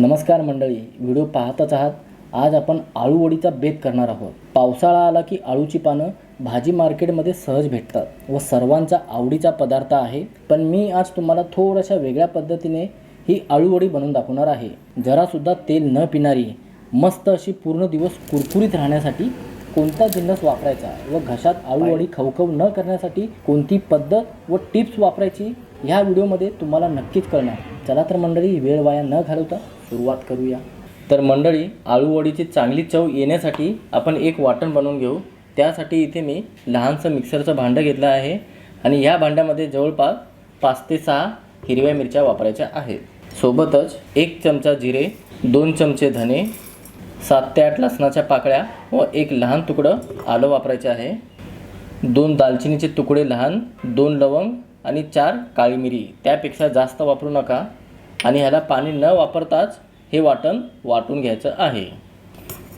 नमस्कार मंडळी व्हिडिओ पाहतच आहात. आज आपण आळूवडीचा बेत करणार आहोत. पावसाळा आला की आळूची पानं भाजी मार्केटमध्ये सहज भेटतात व सर्वांचा आवडीचा पदार्थ आहे. पण मी आज तुम्हाला थोड्याशा वेगळ्या पद्धतीने ही आळूवडी बनवून दाखवणार आहे. जरासुद्धा तेल न पिणारी मस्त अशी पूर्ण दिवस कुरकुरीत राहण्यासाठी कोणता जिन्नस वापरायचा व घशात आळूवडी खवखव न करण्यासाठी कोणती पद्धत व टिप्स वापरायची ह्या व्हिडिओमध्ये तुम्हाला नक्कीच कळणार. चला तर मंडळी वेळ वाया न घालवता सुरुवात करूया. तर मंडळी आळूवडीची चांगली चव येण्यासाठी आपण एक वाटण बनवून घेऊ. त्यासाठी इथे मी लहानसं मिक्सरचं भांडं घेतलं आहे आणि ह्या भांड्यामध्ये जवळपास पाच ते सहा हिरव्या मिरच्या वापरायच्या आहेत. सोबतच एक चमचा जिरे दोन चमचे धने सात ते आठ लसणाच्या पाकळ्या व एक लहान तुकडं आलं वापरायचे आहे. दोन दालचिनीचे तुकडे लहान दोन लवंग आणि चार काळी मिरी. त्यापेक्षा जास्त वापरू नका. आणि ह्याला पाणी न वापरताच हे वाटण वाटून घ्यायचं आहे.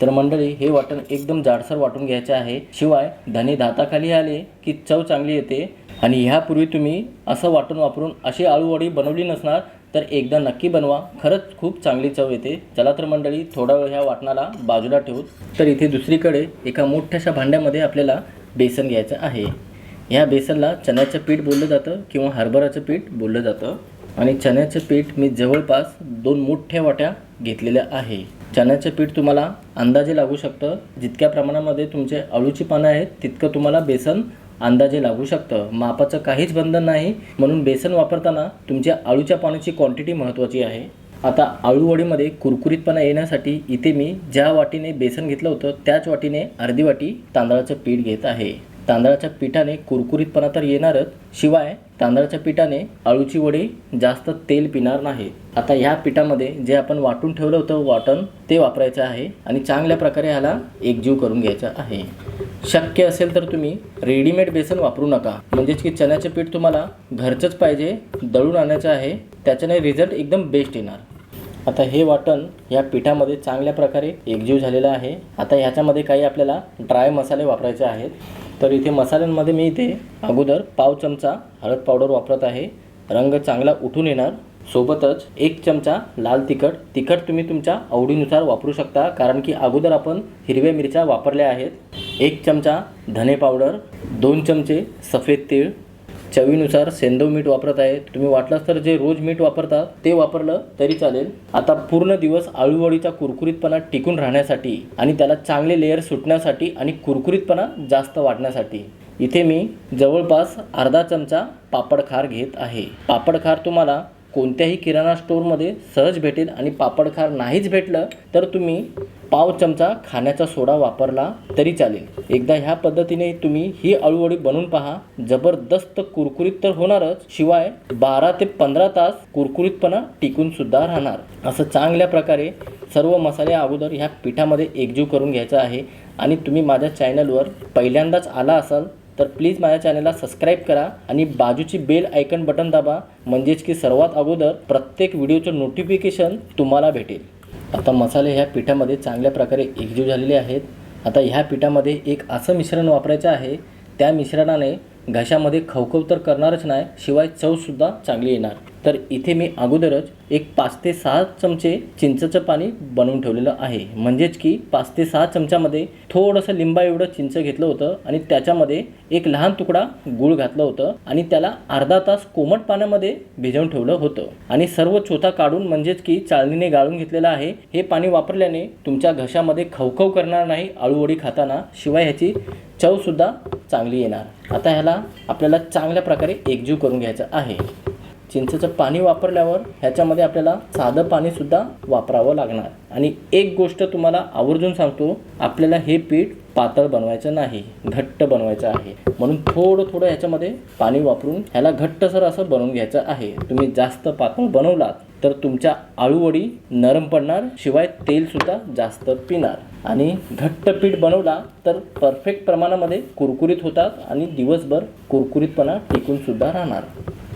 तर मंडळी हे वाटण एकदम जाडसर वाटून घ्यायचे आहे. शिवाय धने दाताखाली आले की चव चांगली येते. आणि ह्यापूर्वी तुम्ही असं वाटण वापरून अशी आळूवडी बनवली नसणार तर एकदा नक्की बनवा. खरंच खूप चांगली चव येते. चला तर मंडळी थोडा वेळ ह्या वाटणाला बाजूला ठेवू तर इथे दुसरीकडे एका मोठ्याशा भांड्यामध्ये आपल्याला बेसन घ्यायचं आहे. ह्या बेसनला चण्याचं पीठ बोललं जातं किंवा हरभराचं पीठ बोललं जातं. आणि चण्याचं पीठ मी जवळपास दोन मोठ्या वाट्या घेतलेल्या आहे. चण्याचं पीठ तुम्हाला अंदाजे लागू शकतं. जितक्या प्रमाणामध्ये तुमचे अळूची पानं आहेत तितकं तुम्हाला बेसन अंदाजे लागू शकतं. मापाचं काहीच बंधन नाही. म्हणून बेसन वापरताना तुमच्या आळूच्या पाण्याची क्वांटिटी महत्त्वाची आहे. आता आळूवडीमध्ये कुरकुरीतपणा येण्यासाठी इथे मी ज्या वाटीने बेसन घेतलं होतं त्याच वाटीने अर्धी वाटी तांदळाचं पीठ घेत आहे. तांदळाच्या पिठाने कुरकुरीतपणा तर येणारच शिवाय तांदळाच्या पिठाने आळूची वडी जास्त तेल पिणार नाही. आता ह्या पिठामध्ये जे आपण वाटून ठेवलं होतं वाटण ते वापरायचं आहे आणि चांगल्या प्रकारे ह्याला एकजीव करून घ्यायचं आहे. शक्य असेल तर तुम्ही रेडीमेड बेसन वापरू नका. म्हणजेच की चण्याचे पीठ तुम्हाला घरचंच पाहिजे दळून आणायचं आहे त्याच्याने रिझल्ट एकदम बेस्ट येणार. आता हे वाटण या पिठामध्ये चांगल्या प्रकारे एकजीव झालेलं आहे. आता ह्याच्यामध्ये काही आपल्याला ड्राय मसाले वापरायचे आहेत. तर इथे मसाल्यांमध्ये मी इथे अगोदर पाव चमचा हळद पावडर वापरत आहे. रंग चांगला उठून येणार. सोबतच एक चमचा लाल तिखट. तिखट तुम्ही तुमच्या आवडीनुसार वापरू शकता कारण की अगोदर आपण हिरव्या मिरच्या वापरल्या आहेत. एक चमचा धने पावडर दोन चमचे सफेद तीळ चवीनुसार सेंदव मीठ वापरत आहे. तुम्ही वाटलास तर जे रोज मीठ वापरता ते वापरलं तरी चालेल. आता पूर्ण दिवस आळूवडीचा कुरकुरीतपणा टिकून राहण्यासाठी आणि त्याला चांगले लेअर सुटण्यासाठी आणि कुरकुरीतपणा जास्त वाढण्यासाठी. इथे मी जवळपास अर्धा चमचा पापड खार घेत आहे. पापड खार तुम्हाला कोणत्याही किराणा स्टोअरमध्ये सहज भेटेल आणि पापड खार नाहीच भेटलं तर तुम्ही पाव चमचा खाण्याचा सोडा वापरला तरी चालेल. एकदा ह्या पद्धतीने तुम्ही ही अळूवडी बनवून पहा. जबरदस्त कुरकुरीत तर होणारच शिवाय बारा ते पंधरा तास कुरकुरीतपणा टिकून सुद्धा राहणार. असं चांगल्या प्रकारे सर्व मसाले अगोदर ह्या पिठामध्ये एकजीव करून घ्यायचा आहे. आणि तुम्ही माझ्या चॅनलवर पहिल्यांदाच आला असाल तर प्लीज माझ्या चॅनलला सबस्क्राईब करा आणि बाजूची बेल आयकन बटन दाबा. म्हणजेच की सर्वात अगोदर प्रत्येक व्हिडिओचं नोटिफिकेशन तुम्हाला भेटेल. आता मसाले ह्या पिठामध्ये चांगल्या प्रकारे एकजीव झालेले आहेत. आता ह्या पिठामध्ये एक असं मिश्रण वापरायचं आहे त्या मिश्रणाने घशामध्ये खवखव तर करणारच नाही शिवाय चवसुद्धा चांगली येणार. तर इथे मी अगोदरच एक पाच ते सहा चमचे चिंचचं पाणी बनवून ठेवलेलं आहे. म्हणजेच की पाच ते सहा चमच्यामध्ये थोडंसं लिंबा एवढं चिंच घेतलं होतं आणि त्याच्यामध्ये एक लहान तुकडा गूळ घातलं होतं आणि त्याला अर्धा तास कोमट पाण्यामध्ये भिजवून ठेवलं होतं. आणि सर्व चोथा काढून म्हणजेच की चाळणीने गाळून घेतलेलं आहे. हे पाणी वापरल्याने तुमच्या घशामध्ये खवखव करणार नाही आळूवडी खाताना. शिवाय ह्याची चवसुद्धा चांगली येणार. आता ह्याला आपल्याला चांगल्या प्रकारे एकजीव करून घ्यायचं आहे. चिंचेचं पाणी वापरल्यावर ह्याच्यामध्ये आपल्याला साधं पाणीसुद्धा वापरावं लागणार. आणि एक गोष्ट तुम्हाला आवर्जून सांगतो आपल्याला हे पीठ पातळ बनवायचं नाही घट्ट बनवायचं आहे. म्हणून थोडं थोडं ह्याच्यामध्ये पाणी वापरून ह्याला घट्टसर असं बनवून घ्यायचं आहे. तुम्ही जास्त पातळ बनवलात तर तुमच्या आळूवडी नरम पडणार शिवाय तेलसुद्धा जास्त पिणार. आणि घट्ट पीठ बनवला तर परफेक्ट प्रमाणामध्ये कुरकुरीत होतात आणि दिवसभर कुरकुरीतपणा टिकूनसुद्धा राहणार.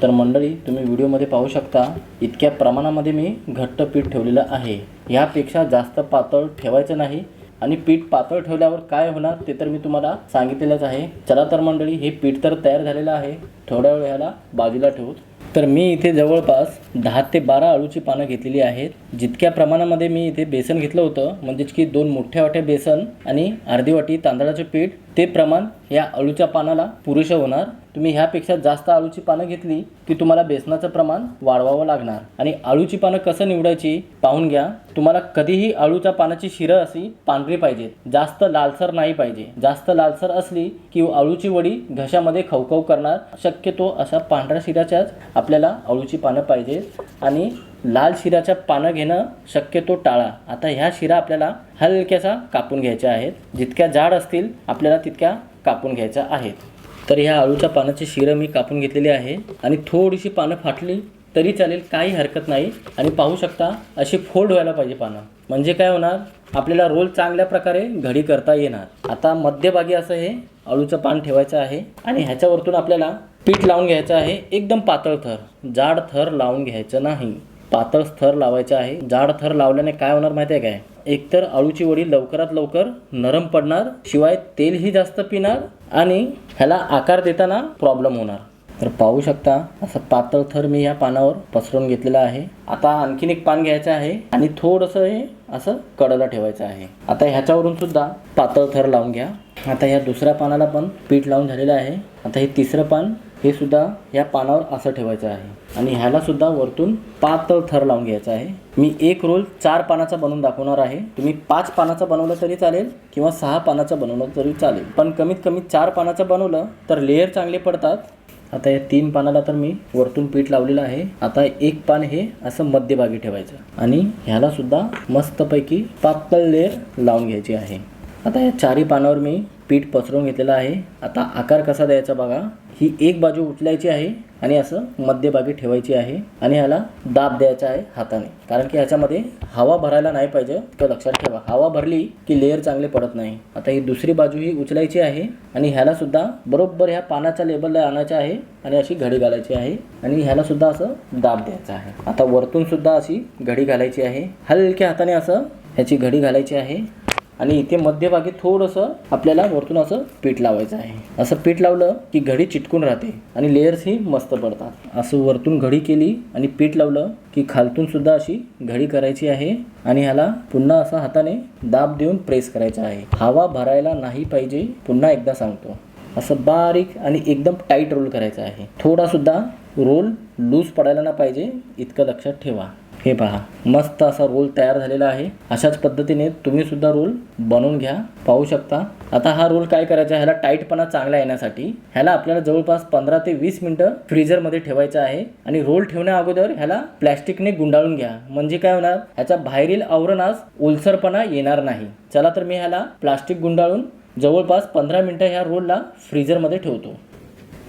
तर मंडळी तुम्ही व्हिडिओमध्ये पाहू शकता इतक्या प्रमाणामध्ये मी घट्ट पीठ ठेवलेलं आहे. ह्यापेक्षा जास्त पातळ ठेवायचं नाही आणि पीठ पातळ ठेवल्यावर काय होणार ते तर मी तुम्हाला सांगितलेलंच आहे. चला तर मंडळी हे पीठ तर तयार झालेलं आहे. थोड्या वेळ ह्याला बाजूला ठेवू. तर मी इथे जवळपास दहा ते बारा अळूची पानं घेतलेली आहेत. जितक्या प्रमाणामध्ये मी इथे बेसन घेतलं होतं म्हणजेच की दोन मोठ्या वाट्या बेसन आणि अर्धी वाटी तांदळाचं पीठ ते प्रमाण या अळूच्या पानाला पुरुष होणार. तुम्ही ह्यापेक्षा जास्त अळूची पानं घेतली की तुम्हाला बेसनाचं प्रमाण वाढवावं लागणार. आणि अळूची पानं कसं निवडायची पाहून घ्या. तुम्हाला कधीही अळूच्या पानाची शिरं अशी पांढरी पाहिजेत. जास्त लालसर नाही पाहिजे. जास्त लालसर असली की अळूची वडी घशामध्ये खवखव करणार. शक्यतो अशा पांढऱ्या शिऱ्याच्याच आपल्याला अळूची पानं पाहिजे आणि लाल शिराच्या पानं घेणं शक्यतो टाळा. आता ह्या शिरा आपल्याला हलक्याचा कापून घ्यायच्या आहेत. जितक्या जाड असतील आपल्याला तितक्या कापून घ्यायच्या आहेत तर ह्या आळूच्या पानाची शिरं मी कापून घेतलेली आहे आणि थोडीशी पानं फाटली तरी चालेल काही हरकत नाही. आणि पाहू शकता अशी फोल्ड व्हायला पाहिजे पानं. म्हणजे काय होणार? आपल्याला रोल चांगल्या प्रकारे घडी करता येणार. आता मध्यभागी असं हे आळूचं पान ठेवायचं आहे आणि ह्याच्यावरतून आपल्याला पीठ लावून घ्यायचं आहे. एकदम पातळ थर. जाड थर लावून घ्यायचं नाही. पातळ थर लावायचं आहे. जाड थर लावल्याने काय होणार माहिती आहे काय? एकतर आळूची वडी लवकरात लवकर नरम पडणार शिवाय तेलही जास्त पिणार आणि ह्याला आकार देताना प्रॉब्लेम होणार. तर पाहू शकता असं पातळ थर मी या पानावर पसरवून घेतलेला आहे. आता आणखीन एक पान घ्यायचं आहे आणि थोडंसं हे असं कडला ठेवायचं आहे. आता ह्याच्यावरून सुद्धा पातळ थर लावून घ्या. आता ह्या दुसऱ्या पानाला पण पीठ लावून झालेलं आहे. आता हे तिसरं पान हे सुद्धा या पानावर असं ठेवायचं आहे. आणि ह्याला सुद्धा वरतून पातळ थर लावून घ्यायचा आहे. मी एक रोल चार पानाचा बनवून दाखवणार आहे. तुम्ही पाच पानाचा बनवलं तरी चालेल किंवा सहा पानाचं बनवलं तरी चालेल. पण कमीत कमी चार पानाचं बनवलं तर लेअर चांगले पडतात. आता या तीन पानाला तर मी वरतून पीठ लावलेलं आहे. आता एक पान हे असं मध्यभागी ठेवायचं. आणि ह्याला सुद्धा मस्तपैकी पातळ लेअर लावून घ्यायची आहे. आता या चारी पानावर मी पीठ पसरवून घेतलेलं आहे. आता आकार कसा द्यायचा बघा. ही एक बाजू उचलायची आहे आणि असं मध्यभागी ठेवायची आहे आणि ह्याला दाब द्यायचा आहे हाताने. कारण की ह्याच्यामध्ये हवा भरायला नाही पाहिजे तर लक्षात ठेवा. हवा भरली की लेअर चांगले पडत नाही. आता ही दुसरी बाजू ही उचलायची आहे आणि ह्याला सुद्धा बरोबर ह्या पानाच्या लेबलला आणायचं आहे आणि अशी घडी घालायची आहे आणि ह्याला सुद्धा असं दाब द्यायचा आहे. आता वरतून सुद्धा अशी घडी घालायची आहे. हलक्या हाताने असं ह्याची घडी घालायची आहे. आणि इथे मध्यभागी थोडंसं आपल्याला वरतून असं पीठ लावायचं आहे. असं पीठ लावलं की घडी चिटकून राहते आणि लेयर्सही मस्त पडतात. असं वरतून घडी केली आणि पीठ लावलं की खालतून सुद्धा अशी घडी करायची आहे आणि ह्याला पुन्हा असा हाताने दाब देऊन प्रेस करायचा आहे. हवा भरायला नाही पाहिजे पुन्हा एकदा सांगतो. असं बारीक आणि एकदम टाईट रोल करायचा आहे. थोडासुद्धा रोल लूज पडायला ना पाहिजे इतकं लक्षात ठेवा. हे पहा. मस्त असा रोल तयार झालेला आहे. अशाच पद्धतीने तुम्ही सुद्धा रोल बनवून घ्या. पाहू शकता. आता हा रोल काय करायचा? ह्याला टाईटपणा चांगला येण्यासाठी ह्याला आपल्याला जवळपास पंधरा ते वीस मिनटं फ्रीजरमध्ये ठेवायचं आहे. आणि रोल ठेवण्या अगोदर ह्याला प्लॅस्टिकने गुंडाळून घ्या. म्हणजे काय होणार? ह्याच्या बाहेरील आवरणास ओलसरपणा येणार नाही. चला तर मी ह्याला प्लास्टिक गुंडाळून जवळपास पंधरा मिनटं ह्या रोलला फ्रीजरमध्ये ठेवतो.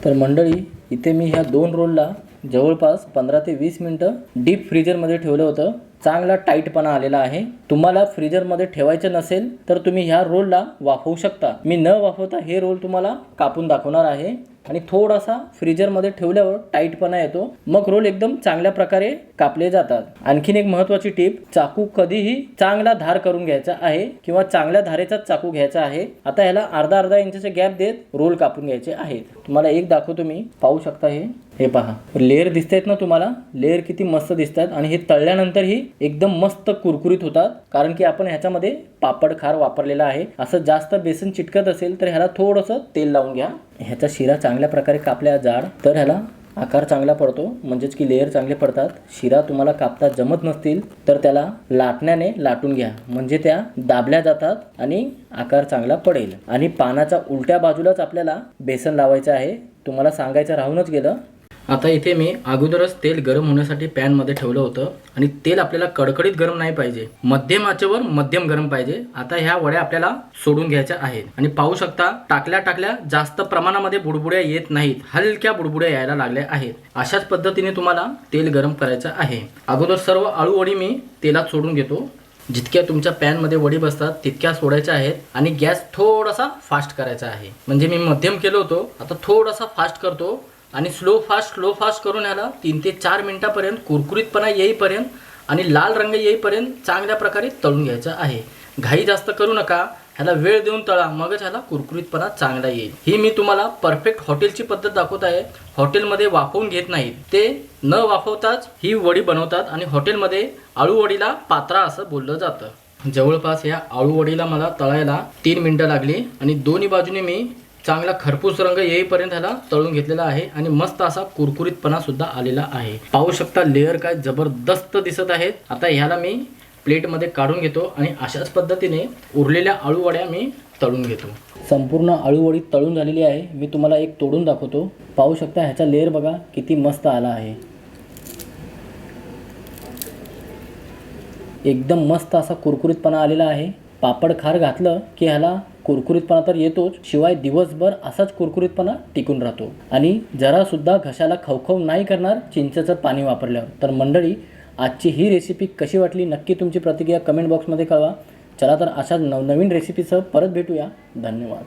तर मंडळी इथे मी ह्या दोन रोलला जवळपास पंधरा ते वीस मिनटं डीप फ्रीजरमध्ये ठेवलं होतं. चांगला टाईटपणा आलेला आहे. तुम्हाला फ्रीजरमध्ये ठेवायचं नसेल तर तुम्ही ह्या रोलला वाफवू शकता. मी न वाफवता हे रोल तुम्हाला कापून दाखवणार आहे. आणि थोडासा फ्रीजरमध्ये ठेवल्यावर टाईटपणा येतो. मग रोल एकदम चांगल्या प्रकारे कापले जातात. आणखीन एक महत्वाची टीप चाकू कधीही चांगला धार करून घ्यायचा आहे किंवा चांगल्या धारेचाच चाकू घ्यायचा आहे. आता ह्याला अर्धा अर्धा इंचाचे गॅप देत रोल कापून घ्यायचे आहेत. तुम्हाला एक दाखवतो मी. पाहू शकता हे. हे पहा. लेअर दिसत आहेत ना तुम्हाला? लेअर किती मस्त दिसतात. आणि हे तळल्यानंतरही एकदम मस्त कुरकुरीत होतात कारण की आपण ह्याच्यामध्ये पापड खार वापरलेला आहे. असं जास्त बेसन चिटकत असेल तर ह्याला थोडंसं तेल लावून घ्या. ह्याचा शिरा चांगल्या प्रकारे कापल्या जाड तर ह्याला आकार चांगला पडतो म्हणजेच की लेअर चांगले पडतात. शिरा तुम्हाला कापता जमत नसतील तर त्याला लाटण्याने लाटून घ्या. म्हणजे त्या दाबल्या जातात आणि आकार चांगला पडेल. आणि पानाच्या उलट्या बाजूलाच आपल्याला बेसन लावायचं आहे. तुम्हाला सांगायचं राहूनच गेलं आता इथे मी अगोदरच तेल गरम होण्यासाठी पॅनमध्ये ठेवलं होतं आणि तेल आपल्याला कडकडीत गरम नाही पाहिजे. मध्यम आचेवर मध्यम गरम पाहिजे. आता ह्या वड्या आपल्याला सोडून घ्यायच्या आहेत. आणि पाहू शकता टाकल्या टाकल्या जास्त प्रमाणामध्ये बुडबुड्या येत नाहीत. हलक्या बुडबुड्या यायला लागल्या आहेत. अशाच पद्धतीने तुम्हाला तेल गरम करायचं आहे. अगोदर सर्व आळू वडी मी तेलात सोडून घेतो. जितक्या तुमच्या पॅनमध्ये वडी बसतात तितक्या सोडायच्या आहेत आणि गॅस थोडासा फास्ट करायचा आहे. म्हणजे मी मध्यम केलं होतो आता थोडासा फास्ट करतो. आणि स्लो फास्ट स्लो फास्ट करून याला तीन ते चार मिनिटापर्यंत कुरकुरीतपणा येईपर्यंत आणि लाल रंग येईपर्यंत चांगल्या प्रकारे तळून घ्यायचा आहे. घाई जास्त करू नका. ह्याला वेळ देऊन तळा मगच ह्याला कुरकुरीतपणा चांगला येईल. ही मी तुम्हाला परफेक्ट हॉटेलची पद्धत दाखवत आहे. हॉटेलमध्ये वाफवून घेत नाहीत. ते न वाफवताच ही वडी बनवतात आणि हॉटेलमध्ये आळू वडीला पात्रा असं बोललं जातं. जवळपास या आळू वडीला मला तळायला तीन मिनटं लागली आणि दोन्ही बाजूने मी चांगला खरपूस रंग येईपर्यंत ह्याला तळून घेतलेला आहे आणि मस्त असा कुरकुरीतपणा सुद्धा आलेला आहे. पाहू शकता लेअर काय जबरदस्त दिसत आहेत. आता ह्याला मी प्लेटमध्ये काढून घेतो आणि अशाच पद्धतीने उरलेल्या आळूवड्या मी तळून घेतो. संपूर्ण आळूवडी तळून झालेली आहे. मी तुम्हाला एक तोडून दाखवतो. पाहू शकता ह्याचा लेअर बघा किती मस्त आला आहे. एकदम मस्त असा कुरकुरीतपणा आलेला आहे. पापड खार घातलं की ह्याला कुरकुरीतपणा तर येतोच शिवाय दिवसभर असाच कुरकुरीतपणा टिकून राहतो. आणि जरासुद्धा घशाला खवखव नाही करणार चिंचेचं पाणी वापरल्यावर. तर मंडळी आजची ही रेसिपी कशी वाटली नक्की तुमची प्रतिक्रिया कमेंट बॉक्समध्ये कळवा. चला तर अशा नवनवीन रेसिपीसह परत भेटूया. धन्यवाद.